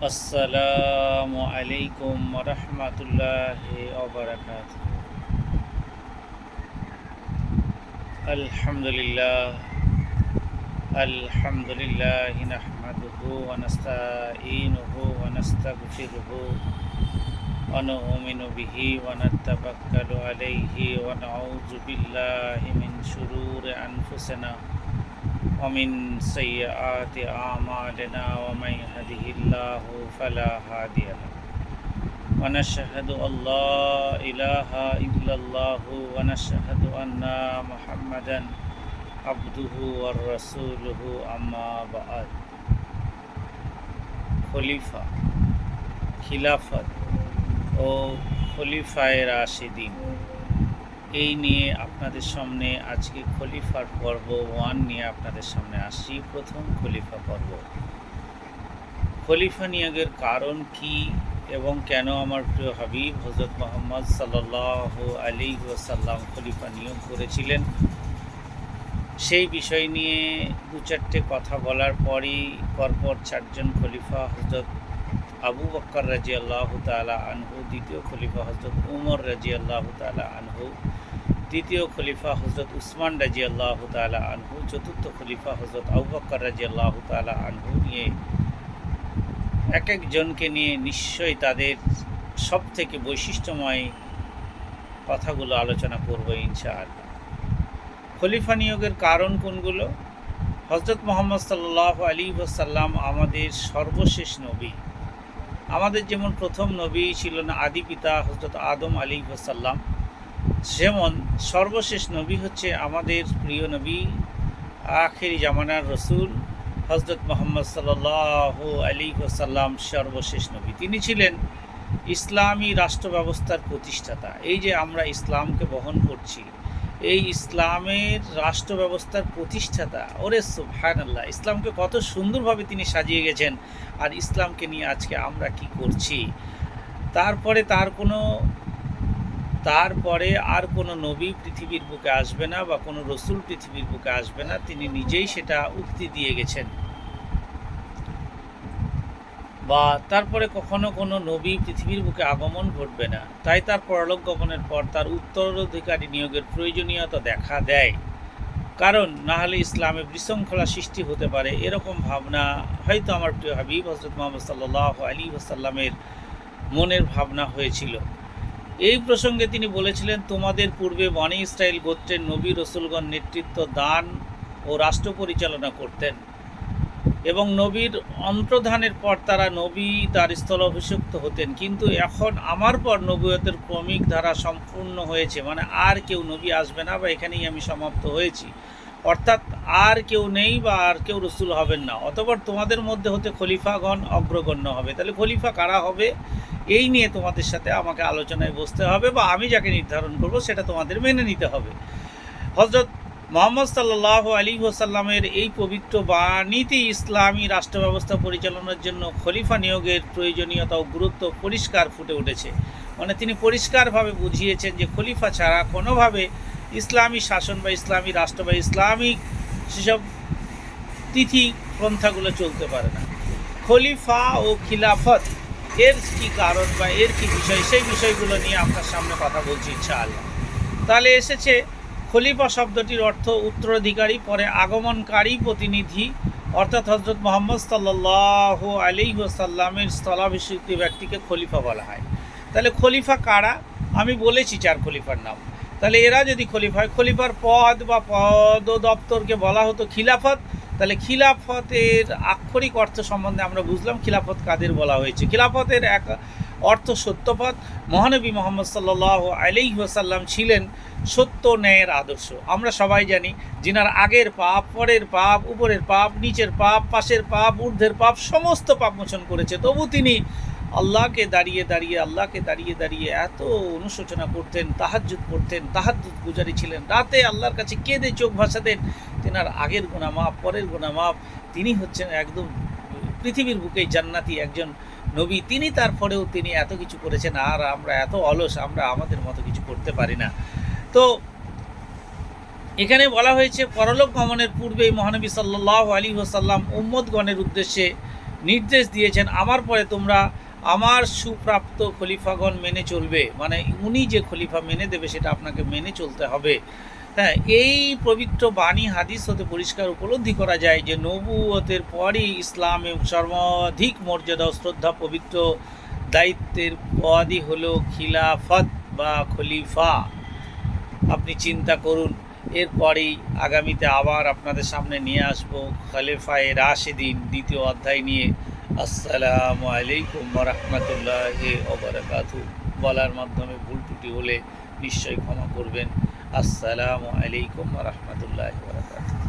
আসসালামু আলাইকুম রহমতুল্লাহ ওবরাকাত আলহামদুলিল্লাহ আলহামদুলিল্লাহ নাহমাদুহু ওয়া নাস্তাঈনুহু ওয়া নাস্তাগফিরুহু ওয়া নু'মিনু বিহি ওয়া নাতাওয়াক্কালু আলাইহি ওয়া নাউযু বিল্লাহি মিন শুরুরি আনফুসিনা ومن سيئات أعمالنا ومن يهده الله فلا هادي له ونشهد أن لا إله إلا الله ونشهد أن محمدا عبده ورسوله أما بعد খলিফা খিলাফত ও খলিফায় রাশিদিন এই নিয়ে আপনাদের সামনে আজকে খলিফার পর্ব ওয়ান নিয়ে আপনাদের সামনে আসছি। প্রথম খলিফা পর্ব। খলিফা নিয়োগের কারণ কি এবং কেন আমার প্রিয় হাবিব হজরত মোহাম্মদ সাল্লাহ আলী ওসাল্লাম খলিফা নিয়োগ করেছিলেন। সেই বিষয় নিয়ে দু চারটে কথা বলার পরই পরপর চারজন খলিফা হজরত আবু বক্কর রাজি আল্লাহ তালা আনহু, দ্বিতীয় খলিফা হজরত উমর রাজি আল্লাহ তালা আনহু দ্বিতীয় খলিফা হজরত উসমান রাজি আল্লাহ তালা আনহু, চতুর্থ খলিফা হজরত আবু বক্কর রাজি আল্লাহ তালা আনহু নিয়ে এক একজনকে নিয়ে নিশ্চয়ই তাদের সব থেকে বৈশিষ্ট্যময় কথাগুলো আলোচনা করব ইনশাআল্লাহ। খলিফা নিয়োগের কারণ কোনগুলো? হজরত মোহাম্মদ সাল্লাহ আলী ওসাল্লাম আমাদের সর্বশেষ নবী। আমাদের যেমন প্রথম নবী ছিল না, আদি পিতা হজরত আদম আলী ওসাল্লাম যেমন সর্বশেষ নবী হচ্ছে আমাদের প্রিয় নবী, আখেরি জামানার রসুল, হজরত মোহাম্মদ সাল্লাহ আলী ওসাল্লাম সর্বশেষ নবী। তিনি ছিলেন ইসলামী রাষ্ট্র ব্যবস্থার প্রতিষ্ঠাতা। এই যে আমরা ইসলামকে বহন করছি, এই ইসলামের রাষ্ট্র ব্যবস্থার প্রতিষ্ঠাতা, ওরে সুবহান আল্লাহ ইসলামকে কত সুন্দরভাবে তিনি সাজিয়ে গেছেন আর ইসলামকে নিয়ে আজকে আমরা কি করছি? তারপরে তার কোনো তারপরে আর কোনো নবী পৃথিবীর বুকে আসবে না বা কোনো রসুল পৃথিবীর বুকে আসবে না, তিনি নিজেই সেটা উক্তি দিয়ে গেছেন। বা তারপরে কখনো কোনো নবী পৃথিবীর বুকে আগমন ঘটবে না, তাই তার পরলোক গমনের পর তার উত্তরাধিকারী নিয়োগের প্রয়োজনীয়তা দেখা দেয়। কারণ না হলে ইসলামে বিশৃঙ্খলা সৃষ্টি হতে পারে, এরকম ভাবনা হয়তো আমার প্রিয় হাবিব হজরত মোহাম্মদ সাল্লাহ আলী ওসাল্লামের মনের ভাবনা হয়েছিল। এই প্রসঙ্গে তিনি বলেছিলেন, তোমাদের পূর্বে বনি ইসরায়েল গোত্রের নবী রসুলগণ নেতৃত্ব দান ও রাষ্ট্র পরিচালনা করতেন এবং নবীর অন্তর্ধানের পর তারা নবী, তার স্থল অভিষিক্ত হতেন। কিন্তু এখন আমার পর নবীয়তের ক্রমিক ধারা সম্পূর্ণ হয়েছে। মানে আর কেউ নবী আসবে না বা এখানেই আমি সমাপ্ত হয়েছি। অর্থাৎ আর কেউ নেই বা আর কেউ রসুল হবেন না। অতপর তোমাদের মধ্যে হতে খলিফাগণ অগ্রগণ্য হবে। তাহলে খলিফা কারা হবে? এই নিয়ে তোমাদের সাথে আমাকে আলোচনায় বসতে হবে বা আমি যাকে নির্ধারণ করব সেটা তোমাদের মেনে নিতে হবে। হজরত মোহাম্মদ সাল্লাহ আলী ওসাল্লামের এই পবিত্র বাণীতে ইসলামী রাষ্ট্র ব্যবস্থা পরিচালনার জন্য খলিফা নিয়োগের প্রয়োজনীয়তা ও গুরুত্ব পরিষ্কার ফুটে উঠেছে। মানে তিনি পরিষ্কারভাবে বুঝিয়েছেন যে খলিফা ছাড়া কোনোভাবে ইসলামী শাসন বা ইসলামী রাষ্ট্র বা ইসলামিক সেসব তিথি পন্থাগুলো চলতে পারে না। খলিফা ও খিলাফত, এর কি কারণ বা এর কি বিষয়, সেই বিষয়গুলো নিয়ে আপনার সামনে কথা বলছি ইনশাআল্লাহ। তাহলে এসেছে, খলিফা শব্দটির অর্থ উত্তরাধিকারী, পরে আগমনকারী প্রতিনিধি, অর্থাৎ হজরত মোহাম্মদ সাল্লাহ আলী সাল্লামের স্থলাভিষিক্ত ব্যক্তিকে খলিফা বলা হয়। তাহলে খলিফা কারা? আমি বলেছি চার খলিফার নাম। তাহলে এরা যদি খলিফা হয়, খলিফার পদ বা পদ দপ্তরকে বলা হতো খিলাফত, তাহলে খিলাফতের আক্ষরিক অর্থ সম্বন্ধে আমরা বুঝলাম খিলাফত কাদের বলা হয়েছে। খিলাফতের এক অর্থ সত্যপথ, মহানবী মোহাম্মদ সাল্লাহ আলি ওসাল্লাম ছিলেন সত্য ন্যায়ের আদর্শ। আমরা সবাই জানি যিনার আগের পাপ, পরের পাপ, উপরের পাপ, নিচের পাপ, পাশের পাপ, ঊর্ধ্বের পাপ, সমস্ত পাপ মোচন করেছে। তবু তিনি আল্লাহকে দাঁড়িয়ে দাঁড়িয়ে, আল্লাহকে দাঁড়িয়ে দাঁড়িয়ে এত অনুশোচনা করতেন তাহাজুদ করতেন তাহাজুদ গুজারি ছিলেন। রাতে আল্লাহর কাছে কেঁদে চোখ ভাসাতেন, তেনার আগের গোনা মাপ পরের গোনা মাপ তিনি হচ্ছেন একদম পৃথিবীর বুকে জান্নাতি একজন নবী। তিনি তারপরেও তিনি এত কিছু করেছেন, আর আমরা এত অলস, আমরা আমাদের মতো কিছু করতে পারি না। তো এখানে বলা হয়েছে, পরলোক গমনের পূর্বেই মহানবী সাল্লাহ আলী ওসাল্লাম উম্মদগণের উদ্দেশ্যে নির্দেশ দিয়েছেন, আমার পরে তোমরা আমার সুপ্রাপ্ত খলিফাগণ মেনে চলবে। মানে উনি যে খলিফা মেনে দেবে সেটা আপনাকে মেনে চলতে হবে। হ্যাঁ এই পবিত্র বাণী হাদিস হতে পরিষ্কার উপলব্ধি করা যায় যে নবুয়তের পরই ইসলামে সর্বাধিক মর্যাদা শ্রদ্ধা পবিত্র দায়িত্বের পদই হলো খিলাফত বা খলিফা। আপনি চিন্তা করুন এরপরেই আগামীতে আবার আপনাদের সামনে নিয়ে আসব খলিফায়ে রাশেদিন, দ্বিতীয় অধ্যায় নিয়ে। আসসালামু আলাইকুম রহমতুল্লাহ ওবরাকাতু বলার মাধ্যমে ভুল ত্রুটি হলে নিশ্চয়ই ক্ষমা করবেন। আসসালামু আলাইকুম রহমতুল্লাহ ওবরাকাতু